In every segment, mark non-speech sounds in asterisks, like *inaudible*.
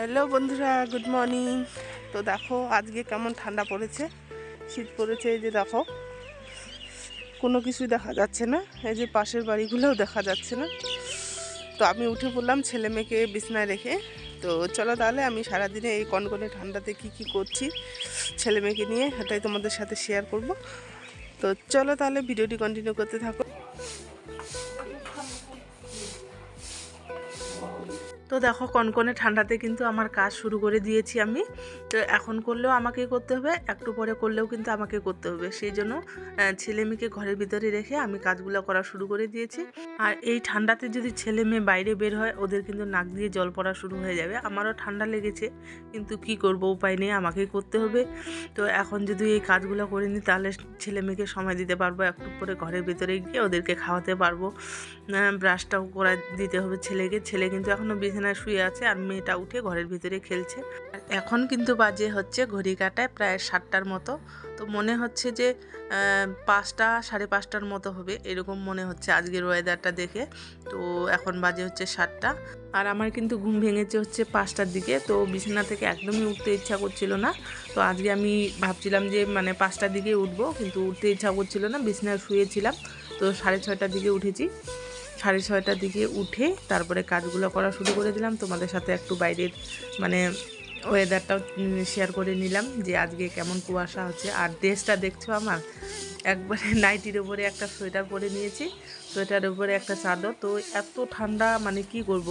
Hello বন্ধুরা, good morning. তো দেখো, আজকে কেমন ঠান্ডা পড়েছে? শীত পড়েছে এই যে দেখো। কোনো কিছুই দেখা যাচ্ছে না, এই যে পাশের বাড়িগুলোও দেখা যাচ্ছে না। তো আমি উঠে পড়লাম ছেলে মেয়েকে বিছনায় রেখে। তো চলো তাহলে আমি সারাদিনে এই কনকনে ঠান্ডাতে কি কি করছি ছেলে মেয়েকে নিয়ে এটাই তোমাদের সাথে শেয়ার করব। তো চলো তাহলে ভিডিওটি কন্টিনিউ করতে থাকো। তো দেখো কনকনে ঠান্ডাতে কিন্তু আমার কাজ শুরু করে দিয়েছি আমি। তো এখন করলেও আমাকে করতে হবে, একটু পরে করলেও কিন্তু আমাকে করতে হবে। সেই জন্য ছেলে মেয়েকে ঘরের ভিতরে রেখে আমি কাজগুলো করা শুরু করে দিয়েছি। আর এই ঠান্ডাতে যদি ছেলে মেয়ে বাইরে বের হয়, ওদের কিন্তু নাক দিয়ে জল পড়া শুরু হয়ে যাবে। আমারও ঠান্ডা লেগেছে, কিন্তু কি করব উপায় নেই, আমাকেই করতে হবে। তো এখন যদি এই কাজগুলো করে নিই, তাহলে ছেলে মেয়েকে সময় দিতে পারব, একটু পরে ঘরের ভিতরে গিয়ে ওদেরকে খাওয়াতে পারব। ব্রাশটাও করা দিতে হবে ছেলেকে। ছেলে কিন্তু এখনও বিছানায় শুয়ে আছে আর মেয়েটা উঠে ঘরের ভিতরে খেলছে। এখন কিন্তু বাজে হচ্ছে ঘড়ি কাটায় প্রায় সাতটার মতো। তো মনে হচ্ছে যে পাঁচটা, সাড়ে পাঁচটার মতো হবে, এরকম মনে হচ্ছে আজকের ওয়েদারটা দেখে। তো এখন বাজে হচ্ছে সাতটা। আর আমার কিন্তু ঘুম ভেঙেছে হচ্ছে পাঁচটার দিকে, তো বিছানা থেকে একদমই উঠতে ইচ্ছা করছিল না। তো আজকে আমি ভাবছিলাম যে মানে পাঁচটার দিকে উঠবো, কিন্তু উঠতে ইচ্ছা করছিল না, বিছানায় শুয়েছিলাম। তো সাড়ে ছয়টার দিকে উঠেছি। সাড়ে ছয়টার দিকে উঠে তারপরে কাজগুলো করা শুরু করে দিলাম। তোমাদের সাথে একটু বাইরের মানে ওয়েদারটাও শেয়ার করে নিলাম যে আজকে কেমন কুয়াশা হচ্ছে। আর ড্রেসটা দেখছ আমার? একবারে *laughs* নাইটির উপরে একটা সোয়েটার পরে নিয়েছি। সোয়েটারের উপরে একটা চাদর। তো এত ঠান্ডা মানে কি করব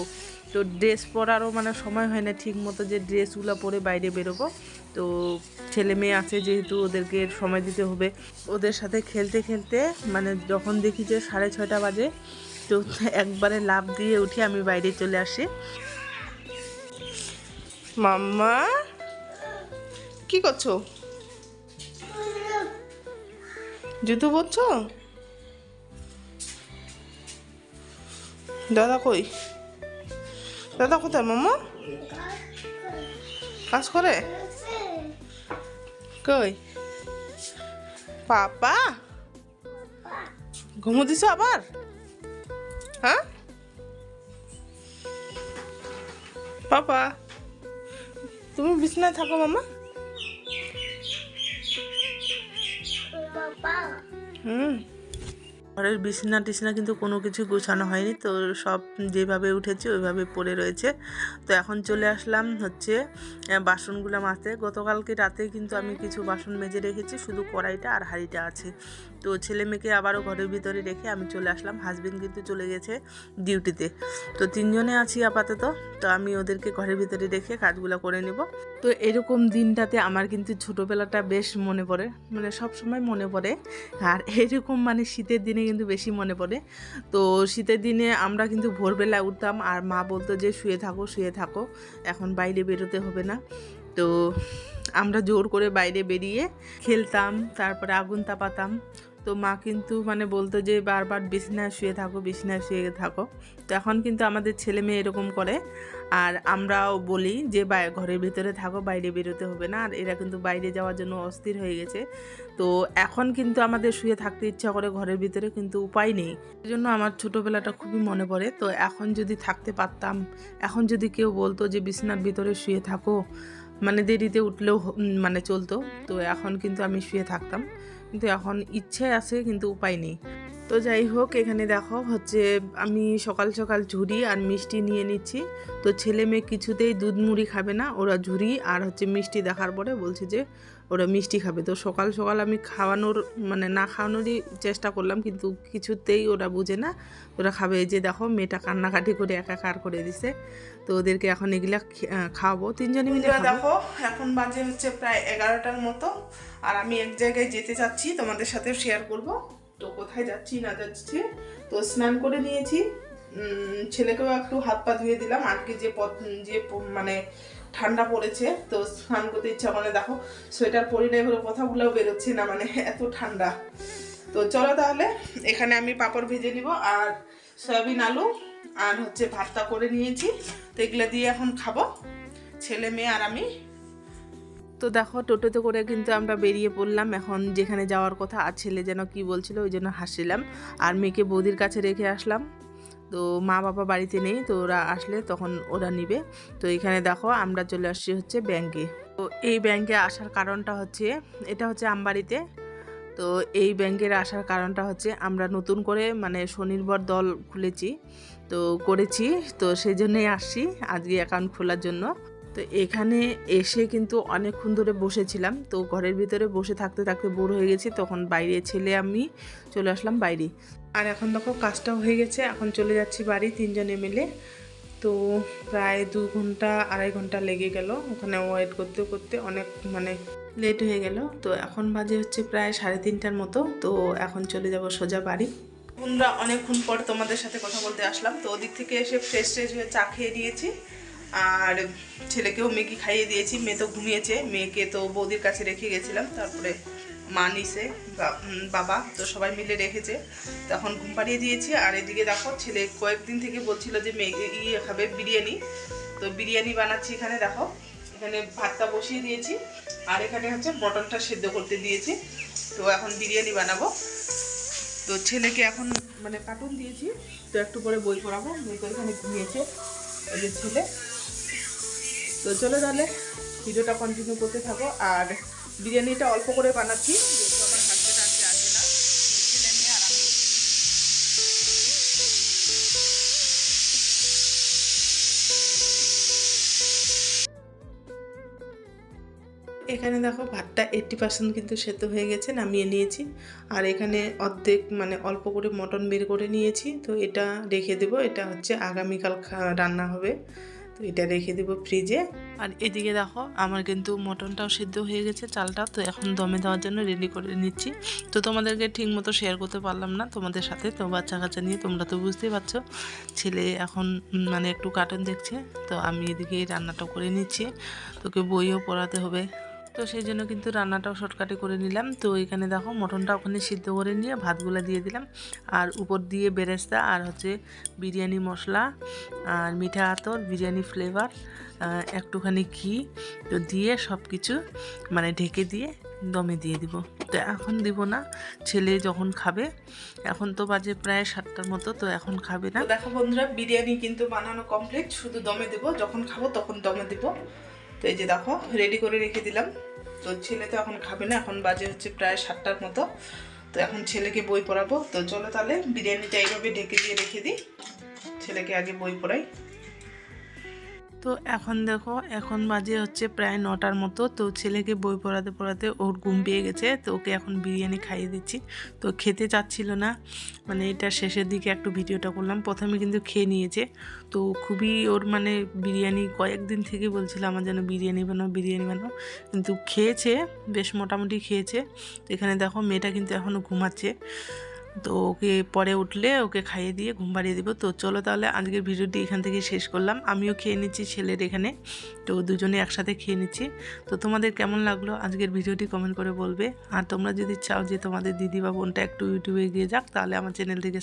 তো ড্রেস পরারও মানে সময় হয় না ঠিক মতো যে ড্রেসগুলো পরে বাইরে বেরোবো। তো ছেলে মেয়ে আছে যেহেতু ওদেরকে সময় দিতে হবে। ওদের সাথে খেলতে খেলতে মানে যখন দেখি যে সাড়ে ছয়টা বাজে তো একবারে লাভ দিয়ে উঠে আমি বাইরে চলে আসি। মাম্মা? কি করছ? জুতো পরছো? দাদা কই? দাদা কোথায় মাম্মা? কাজ করে? কই? পাপা? ঘুমো দিছো আবার? হ্যাঁ পাপা তুমি বিছনায় থাকো মামা। হুম। ঘরের বিছনা টিছনা কিন্তু কোনো কিছু গোছানো হয়নি। তো সব যেভাবে উঠেছে, ওইভাবে পড়ে রয়েছে। তো এখন চলে আসলাম হচ্ছে বাসনগুলো মাজতে। গতকালকে রাতে কিন্তু আমি কিছু বাসন মেজে রেখেছি, শুধু কড়াইটা আর হাঁড়িটা আছে। তো ছেলে মেয়েকে আবারও ঘরের ভিতরে রেখে আমি চলে আসলাম। হাজবেন্ড কিন্তু চলে গেছে ডিউটিতে তো তিনজনে আছি আপাতত। তো আমি ওদেরকে ঘরের ভিতরে রেখে কাজগুলো করে নেব। তো এরকম দিনটাতে আমার কিন্তু ছোটোবেলাটা বেশ মনে পড়ে। মানে সব সময় মনে পড়ে। আর এরকম মানে শীতের দিনে কিন্তু বেশি মনে পড়ে। তো শীতের দিনে আমরা কিন্তু ভোরবেলা উঠতাম আর মা বলতো যে, শুয়ে থাকো শুয়ে থাকো। এখন বাইরে বেরোতে হবে না। তো আমরা জোর করে বাইরে বেরিয়ে খেলতাম, তারপরে আগুন তাপাতাম। তো মা কিন্তু মানে বলতো যে, বারবার বিছনায় শুয়ে থাকো, বিছনায় শুয়ে থাকো। তো এখন কিন্তু আমাদের ছেলে মেয়ে এরকম করে। আর আমরাও বলি যে ঘরের ভিতরে থাকো, বাইরে বেরোতে হবে না। আর এরা কিন্তু বাইরে যাওয়ার জন্য অস্থির হয়ে গেছে। তো এখন কিন্তু আমাদের শুয়ে থাকতে ইচ্ছা করে ঘরের ভিতরে, কিন্তু উপায় নেই। জন্য আমার ছোটোবেলাটা খুবই মনে পড়ে। তো এখন যদি থাকতে পারতাম, এখন যদি কেউ বলতো যে, বিছানার ভিতরে শুয়ে থাকো। মানে দেরিতে উঠলেও মানে চলতো। তো এখন কিন্তু আমি শুয়ে থাকতাম। কিন্তু এখন ইচ্ছে আছে, কিন্তু উপায় নেই। তো যাই হোক, এখানে দেখো হচ্ছে আমি সকাল সকাল ঝুড়ি আর মিষ্টি নিয়ে নিচ্ছি। তো ছেলে মেয়ে কিছুতেই দুধ মুড়ি খাবে না, ওরা ঝুড়ি আর হচ্ছে মিষ্টি দেখার পরে বলছে যে ওরা মিষ্টি খাবে। তো সকাল সকাল আমি খাওয়ানোর মানে না খাওয়ানোরই চেষ্টা করলাম কিন্তু কিছুতেই ওরা বুঝে না। ওরা খাবে যে দেখো মেয়েটা কান্নাকাটি করে একাকার করে দিছে। তো ওদেরকে এখন এগুলা খাওয়াবো। তিনজনে মিলে দেখো এখন বাজে হচ্ছে প্রায় এগারোটার মতো। আর আমি এক জায়গায় যেতে চাচ্ছি তোমাদের সাথে শেয়ার করব। তো কোথায় যাচ্ছি না যাচ্ছি তো স্নান করে নিয়েছি। ছেলেকেও একটু হাত পা ধুয়ে দিলাম। আজকে যে পথ যে মানে ঠান্ডা পড়েছে, তো স্নান করতে ইচ্ছা করে দেখো, সোয়েটার পরি নাই বলে কথাগুলোও বেরোচ্ছে না মানে এত ঠান্ডা। তো চলো তাহলে, এখানে আমি পাঁপড় ভেজে নিব আর সয়াবিন আলু আর হচ্ছে ভাতটা করে নিয়েছি। তো এগুলো দিয়ে এখন খাব, ছেলে মেয়ে আর আমি। তো দেখো, টোটোতে করে কিন্তু আমরা বেরিয়ে পড়লাম। এখন যেখানে যাওয়ার কথা, আর ছেলে যেন কি বলছিল, ওই জন্য হাসছিলাম। আর মেয়েকে বৌদির কাছে রেখে আসলাম। তো মা বাবা বাড়িতে নেই, তো ওরা আসলে তখন ওরা নিবে। তো এখানে দেখো আমরা চলে আসছি হচ্ছে ব্যাংকে তো এই ব্যাংকে আসার কারণটা হচ্ছে, এটা হচ্ছে আমবাড়িতে। তো এই ব্যাংকের আসার কারণটা হচ্ছে আমরা নতুন করে মানে স্বনির্ভর দল খুলেছি, তো করেছি, তো সেই জন্যই আসছি আজকে অ্যাকাউন্ট খোলার জন্য। তো এখানে এসে কিন্তু অনেকক্ষণ ধরে বসেছিলাম, তো ঘরের ভিতরে বসে থাকতে থাকতে বোর হয়ে গেছি, তখন বাইরে ছেলে আমি চলে আসলাম বাইরে। আর এখন দেখো কাজটাও হয়ে গেছে, এখন চলে যাচ্ছি বাড়ি তিনজনে মিলে। তো প্রায় দু ঘণ্টা, আড়াই ঘণ্টা লেগে গেল ওখানে ওয়েট করতে করতে, অনেক মানে লেট হয়ে গেল। তো এখন বাজে হচ্ছে প্রায় সাড়ে তিনটার মতো, তো এখন চলে যাব সোজা বাড়ি। বন্ধুরা, অনেকক্ষণ পর তোমাদের সাথে কথা বলতে আসলাম। তো ওদিক থেকে এসে ফ্রেশ ট্রেশ হয়ে চা খেয়ে নিয়েছি। আর ছেলেকেও মেয়েকে খাইয়ে দিয়েছি, মেয়ে তো ঘুমিয়েছে। মেয়েকে তো বৌদির কাছে রেখে গেছিলাম, তারপরে মা নিছে বাবা তো সবাই মিলে রেখেছে। তখন ঘুম পাড়িয়ে দিয়েছি। আর এদিকে দেখো, ছেলে কয়েকদিন থেকে বলছিল যে মেয়ে ইয়ে খাবে বিরিয়ানি। তো বিরিয়ানি বানাচ্ছি এখানে, দেখো। এখানে ভাতটা বসিয়ে দিয়েছি। আর এখানে হচ্ছে মটনটা সেদ্ধ করতে দিয়েছি। তো এখন বিরিয়ানি বানাবো। তো ছেলেকে এখন মানে কার্টুন দিয়েছি। তো একটু পরে বই পড়াবো। মেয়ে তো এখানে ঘুমিয়েছে ওই যে ছেলে। তো চলো তাহলে, ভিডিওটা কন্টিনিউ করতে থাকো। আর বিরিয়ানিটা অল্প করে বানাচ্ছি। এখানে দেখো ভাতটা এইট্টি পার্সেন্ট কিন্তু সেদ্ধ হয়ে গেছে, নামিয়ে নিয়েছি। আর এখানে অর্ধেক মানে অল্প করে মটন বের করে নিয়েছি, তো এটা রেখে দেবো। এটা হচ্ছে আগামীকাল রান্না হবে, তো এটা রেখে দেবো ফ্রিজে আর এদিকে দেখো, আমার কিন্তু মটনটাও সিদ্ধ হয়ে গেছে, চালটা, তো এখন দমে দেওয়ার জন্য রেডি করে নিচ্ছি। তো তোমাদেরকে ঠিক মতো শেয়ার করতে পারলাম না, তোমাদের সাথে, তো বাচ্চা কাচ্চা নিয়ে তোমরা তো বুঝতেই পারছ। ছেলে এখন মানে একটু কার্টুন দেখছে, তো আমি এদিকে রান্নাটা করে নিচ্ছি। তোকে বইও পড়াতে হবে। তো সেই জন্য কিন্তু রান্নাটাও শর্টকাটে করে নিলাম। তো এখানে দেখো মটনটা ওখানে সিদ্ধ করে নিয়ে ভাতগুলো দিয়ে দিলাম। আর উপর দিয়ে বেরেস্তা আর হচ্ছে বিরিয়ানি মশলা আর মিঠা আতর, বিরিয়ানি ফ্লেভার একটুখানি ঘি তো দিয়ে সব কিছু মানে ঢেকে দিয়ে দমে দিয়ে দিব। তো এখন দিব না, ছেলে যখন খাবে, এখন তো বাজে প্রায় সাতটার মতো, তো এখন খাবে না। দেখো বন্ধুরা, বিরিয়ানি কিন্তু বানানো কমপ্লিট শুধু দমে দেবো, যখন খাব তখন দমে দেব। তো এই যে দেখো রেডি করে রেখে দিলাম। তো ছেলে তো এখন খাবে না, এখন বাজে হচ্ছে প্রায় সাতটার মতো। তো এখন ছেলেকে বই পড়াবো। তো চলো তাহলে, বিরিয়ানিটা এইভাবে ঢেকে দিয়ে রেখে দিই। ছেলেকে আগে বই পড়াই। তো এখন দেখো, এখন বাজে হচ্ছে প্রায় নটার মতো। তো ছেলেকে বই পড়াতে পড়াতে ওর ঘুম পেয়ে গেছে, তো ওকে এখন বিরিয়ানি খাইয়ে দিচ্ছি। তো খেতে চাচ্ছিল না মানে এটা শেষের দিকে একটু ভিডিওটা করলাম। প্রথমে কিন্তু খেয়ে নিয়েছে। তো খুবই ওর মানে বিরিয়ানি কয়েকদিন থেকে বলছিল আমার যেন বিরিয়ানি বানাও বিরিয়ানি বানাও। কিন্তু খেয়েছে, বেশ মোটামুটি খেয়েছে। এখানে দেখো মেয়েটা কিন্তু এখনও ঘুমাচ্ছে। তো ওকে পরে উঠলে ওকে খাইয়ে দিয়ে ঘুম বাড়িয়ে দেবো। তো চলো তাহলে আজকের ভিডিওটি এখান থেকে শেষ করলাম। আমিও খেয়ে নিচ্ছি ছেলের এখানে। তো দুজনে একসাথে খেয়ে নিচ্ছি। তো তোমাদের কেমন লাগল আজকের ভিডিওটি কমেন্ট করে বলবে। আর তোমরা যদি চাও যে তোমাদের দিদি বা বোনটা একটু ইউটিউবে গিয়ে যাক, তাহলে আমার চ্যানেল থেকে